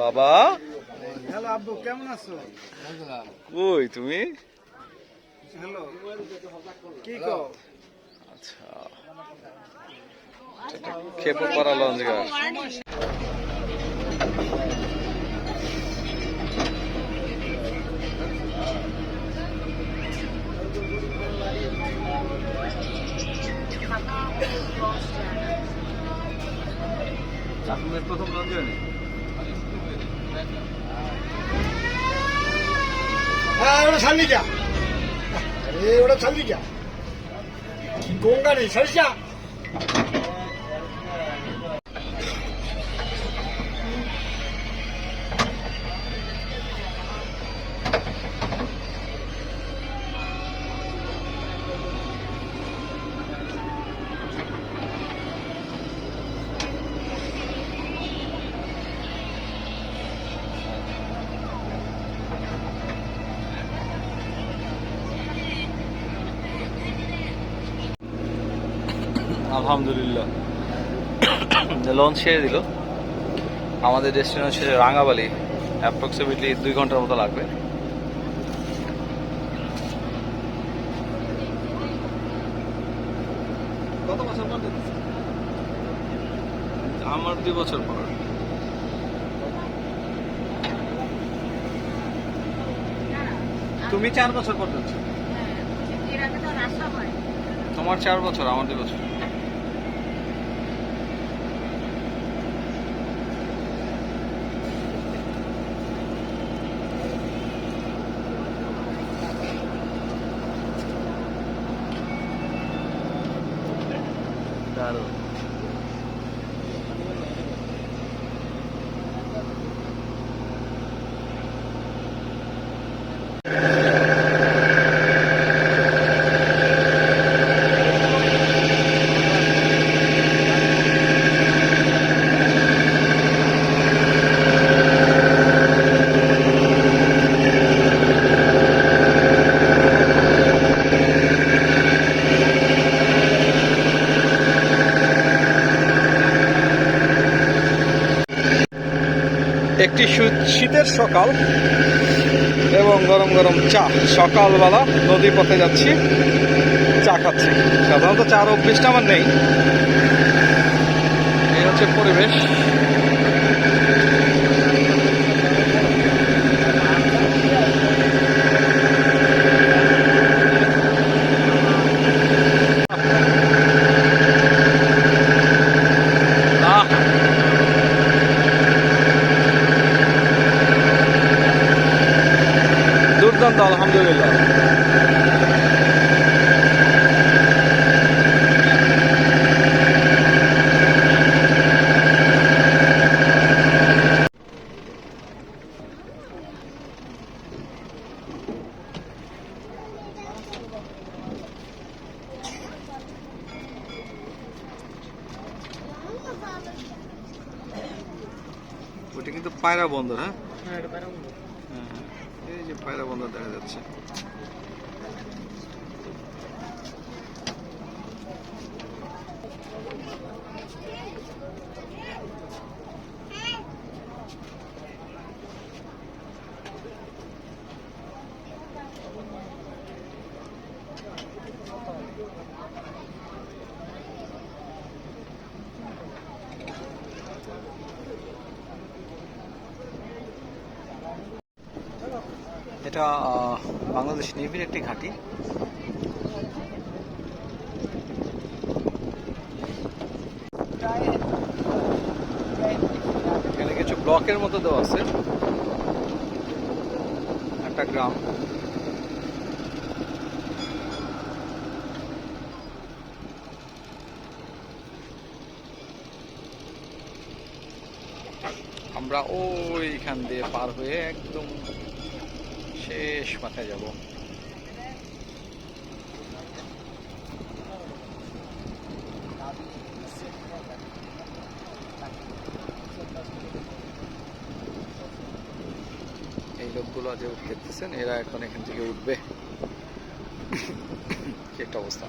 বাবা। হ্যালো আব্বু কেমন আছো? কই তুমি? হ্যালো কি কও? আচ্ছা। খেপো পারা লঞ্চ প্রথম লঞ্চ জার্নি হ্যাঁ ওটা ছাড়লি যা আরে ওটা ছাড়লি যা গঙ্গা নেই ছাড়ি যা আলহামদুলিল্লাহ। লঞ্চ ছেড়ে দিল। আমাদের ডেস্টিনেশন হচ্ছে রাঙাবালি অ্যাপ্রক্সিমেটলি দুই ঘণ্টার মতো লাগবে। কত বছর পর আমার দুই বছর পর। তুমি চার বছর পর হয় তোমার চার বছর আমার দুই বছর। একটি শীতের সকাল এবং গরম গরম চা। সকালবেলা নদী পথে যাচ্ছি, চা খাচ্ছি। সাধারণত চার অভ্যেসটা আমার নেই। এই হচ্ছে পরিবেশ আহ দুর্দান্ত আলহামদুলিল্লাহ ওটা কিন্তু পায়রা বন্দর হ্যাঁ হ্যাঁ, হ্যাঁ। এই যে পায়রা বন্দর দেখা যাচ্ছে এটা বাংলাদেশ নেভির একটি ঘাঁটি। এখানে কিছু ব্লকের মতো দেওয়া আছে। একটা গ্রাম। আমরা ওইখান দিয়ে পার হয়ে একদম শেষ মাথায় যাব। এই লোকগুলো যে দেখতেছেন এরা এখন এখান থেকে উঠবে। কি একটা অবস্থা।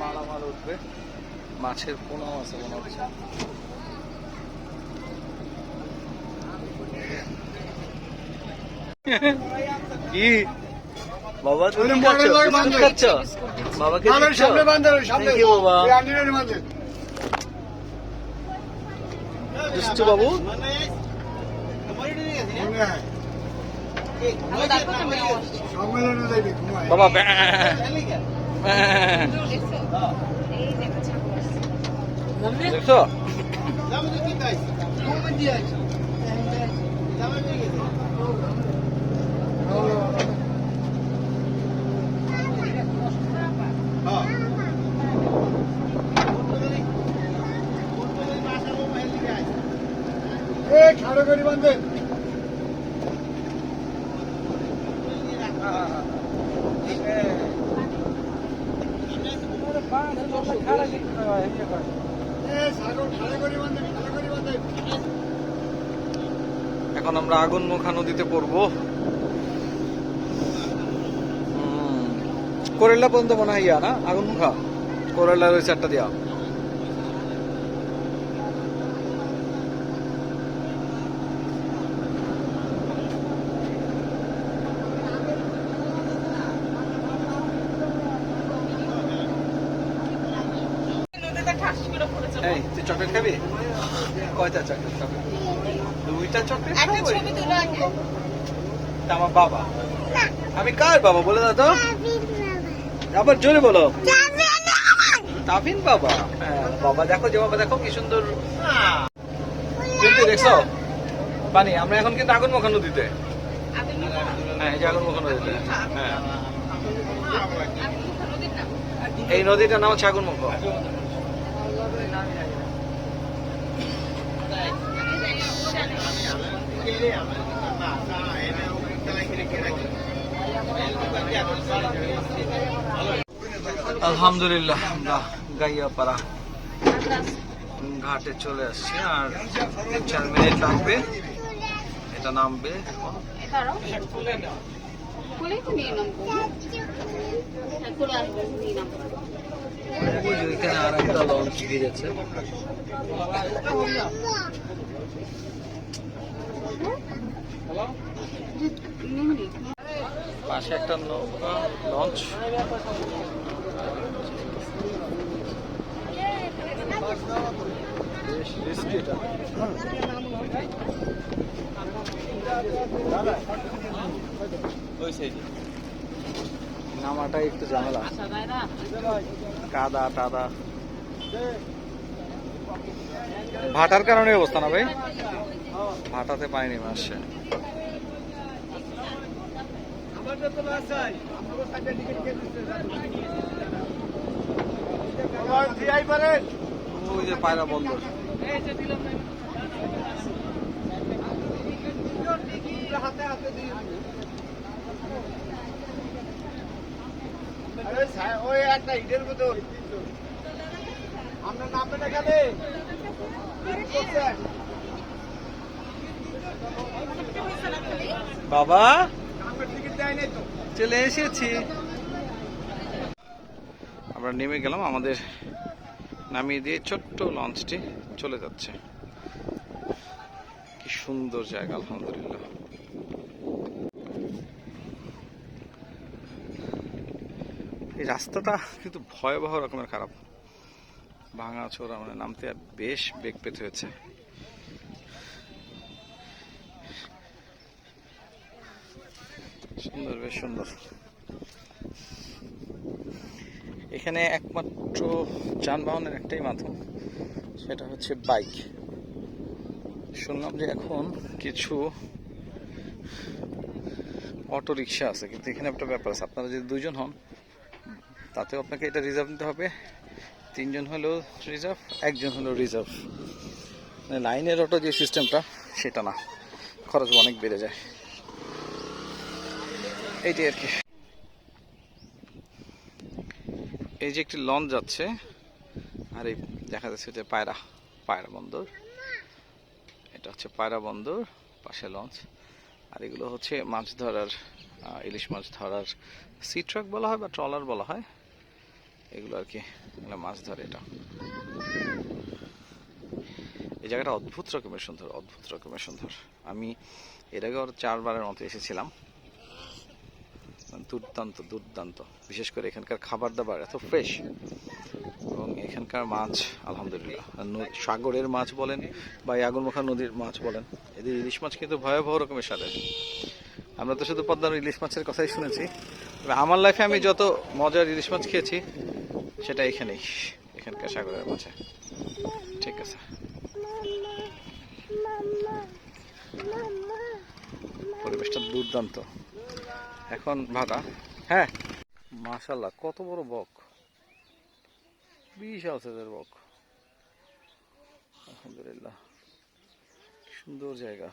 মালামাল উঠবে মাছের পোনাও আছে মনে হচ্ছে কি বাবা তুমি খাচ্ছ? বাবাকে দিচ্ছ সামনে ওই সামনে। You, বাবা। ওই আন্টিনের বান্ধে দুষ্টু বাবু? বাবা ব্যাঁ, ব্যাঁ। এই দেখো ছাগল আসছে। দেখছ? এখন আমরা আগুন মুখা নদীতে পড়ব। হুম। কোরেল্লা পর্যন্ত মনে হয় ইয়া না? আগুন মুখা? কোরেল্লার ওই চারটা দিয়া। এই তুই চকলেট খাবি? কয়টা চকলেট খাবি? দুইটা চকলেট খাব। তা আমার বাবা। আমি কার বাবা বলে দাও তো। আবার জোরে বলো। তাফিন বাবা। হ্যাঁ বাবা দেখো যে বাবা দেখো কি সুন্দর। দেখছ? পানি আমরা এখন কিন্তু আগুন মাখানো দিতে। হ্যাঁ আগুন মাখানো দিতে। হ্যাঁ। এই নদীটার নাম হচ্ছে আগুন মুখ। আলহামদুলিল্লাহ আমরা গাইয়াপাড়া ঘাটে চলে আসছি আর চার মিনিট লাগবে। এটা নামবে এখন এটারও? তো নিয়ে নামবো। হ্যাঁ, খুলে আসব, নিয়ে নামবো। ওই আর একটা লঞ্চ ভিড়েছে নিয়ে পাশে একটা নৌকা লঞ্চ বেশ রিস্কি এটা নামাটাই একটু ঝামেলা। কাদা, টাদা। ভাটার কারণে অবস্থা না ভাই? ভাটাতে পানি নেমে আসছে ওই যে পায়রা বন্দর বাবা, চলে এসেছি। আমরা নেমে গেলাম, আমাদের নামিয়ে দিয়ে ছোট্ট লঞ্চটি চলে যাচ্ছে। কি সুন্দর জায়গা, আলহামদুলিল্লাহ। এই রাস্তাটা কিন্তু ভয়াবহ রকমের খারাপ। ভাঙা চোরা মানে নামতে বেশ বেগ পেতে হয়েছে। সুন্দর, বেশ সুন্দর। এখানে একমাত্র যানবাহনের একটাই মাধ্যম, সেটা হচ্ছে বাইক। শুনলাম যে এখন কিছু অটো রিক্সা আছে, কিন্তু এখানে একটা ব্যাপার আছে। আপনারা যদি দুজন হন তাতেও আপনাকে এটা রিজার্ভ নিতে হবে। তিনজন হলেও রিজার্ভ একজন হলেও রিজার্ভ মানে লাইনের অটো যে সিস্টেমটা সেটা না। খরচ অনেক বেড়ে যায়। এইটাই আর কি। এই এই যে একটি লঞ্চ যাচ্ছে, আর এই দেখা যাচ্ছে যে পায়রা পায়রা বন্দর। এটা হচ্ছে পায়রা বন্দর, পাশে লঞ্চ আর এগুলো হচ্ছে মাছ ধরার ইলিশ মাছ ধরার সি ট্রাক বলা হয় বা ট্রলার বলা হয়। এগুলো আর কি মাছ ধরে এটা। এই জায়গাটা অদ্ভুত রকমের সুন্দর, অদ্ভুত রকমের সুন্দর। আমি এর আগে ওর চারবারের মতো এসেছিলাম। দুর্দান্ত দুর্দান্ত। বিশেষ করে এখানকার খাবার দাবার এত ফ্রেশ এবং এখানকার মাছ, আলহামদুলিল্লাহ। সাগরের মাছ বলেন বা আগুনমুখা নদীর মাছ বলেন, এদের ইলিশ মাছ কিন্তু ভয়াবহ রকমের স্বাদের। আমরা তো শুধু পদ্মার ইলিশ মাছের কথাই শুনেছি। আমার লাইফে আমি যত মজার ইলিশ মাছ খেয়েছি সেটা এখানেই, এখানকার সাগরের মাছে ঠিক আছে। পরিবেশটা দুর্দান্ত। এখন ভাড়া হ্যাঁ মাশাল্লাহ কত বড় বক। বিশাল সাইজের বক। আলহামদুলিল্লাহ। সুন্দর জায়গা।